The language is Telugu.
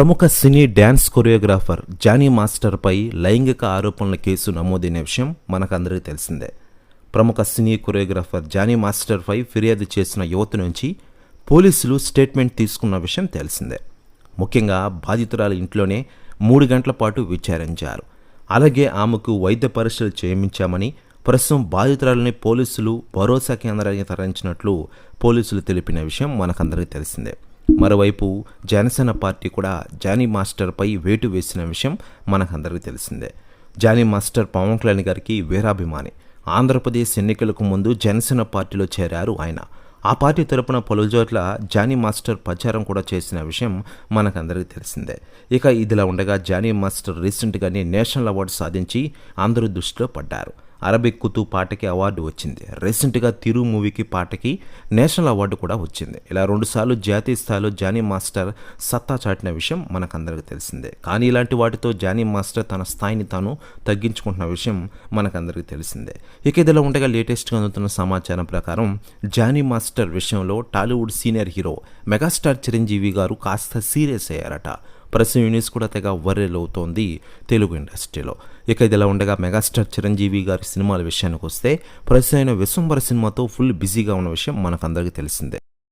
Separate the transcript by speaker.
Speaker 1: ప్రముఖ సినీ డ్యాన్స్ కొరియోగ్రాఫర్ జానీ మాస్టర్పై లైంగిక ఆరోపణల కేసు నమోదైన విషయం మనకందరికీ తెలిసిందే. ప్రముఖ సినీ కొరియోగ్రాఫర్ జానీ మాస్టర్పై ఫిర్యాదు చేసిన యువత నుంచి పోలీసులు స్టేట్మెంట్ తీసుకున్న విషయం తెలిసిందే. ముఖ్యంగా బాధితురాల ఇంట్లోనే మూడు గంటల పాటు విచారించారు. అలాగే ఆమెకు వైద్య పరీక్షలు చేయించామని ప్రస్తుతం బాధితురాలని పోలీసులు భరోసా కేంద్రానికి తరలించినట్లు పోలీసులు తెలిపిన విషయం మనకందరికీ తెలిసిందే. మరోవైపు జనసేన పార్టీ కూడా జానీ మాస్టర్పై వేటు వేసిన విషయం మనకందరికీ తెలిసిందే. జానీ మాస్టర్ పవన్ కళ్యాణ్ గారికి వీరాభిమాని. ఆంధ్రప్రదేశ్ ఎన్నికలకు ముందు జనసేన పార్టీలో చేరారు ఆయన. ఆ పార్టీ తరపున పలు చోట్ల జానీ మాస్టర్ ప్రచారం కూడా చేసిన విషయం మనకందరికీ తెలిసిందే. ఇక ఇదిలా ఉండగా జానీ మాస్టర్ రీసెంట్గానే నేషనల్ అవార్డు సాధించి అందరూ దృష్టిలో పడ్డారు. అరబిక్ కుతు పాటకి అవార్డు వచ్చింది. రీసెంట్గా తిరు మూవీకి పాటకి నేషనల్ అవార్డు కూడా వచ్చింది. ఇలా రెండుసార్లు జాతీయ స్థాయిలో జానీ మాస్టర్ సత్తా చాటిన విషయం మనకందరికీ తెలిసిందే. కానీ ఇలాంటి వాటితో జానీ మాస్టర్ తన స్థాయిని తాను తగ్గించుకుంటున్న విషయం మనకందరికీ తెలిసిందే. ఇక ఇదిలో ఉండగా లేటెస్ట్గా అందుతున్న సమాచారం ప్రకారం జానీ మాస్టర్ విషయంలో Tollywood senior hero megastar Chiranjeevi garu కాస్త సీరియస్ అయ్యారట. ప్రెస్ న్యూస్ కూడా తెగ వైరల్ అవుతోంది తెలుగు ఇండస్ట్రీలో. ఇక ఇదిలా ఉండగా మెగాస్టార్ చిరంజీవి గారి సినిమాల విషయానికి వస్తే ప్రస్తుతం అయిన విశ్వంబర సినిమాతో ఫుల్ బిజీగా ఉన్న విషయం మనకందరికీ తెలిసిందే.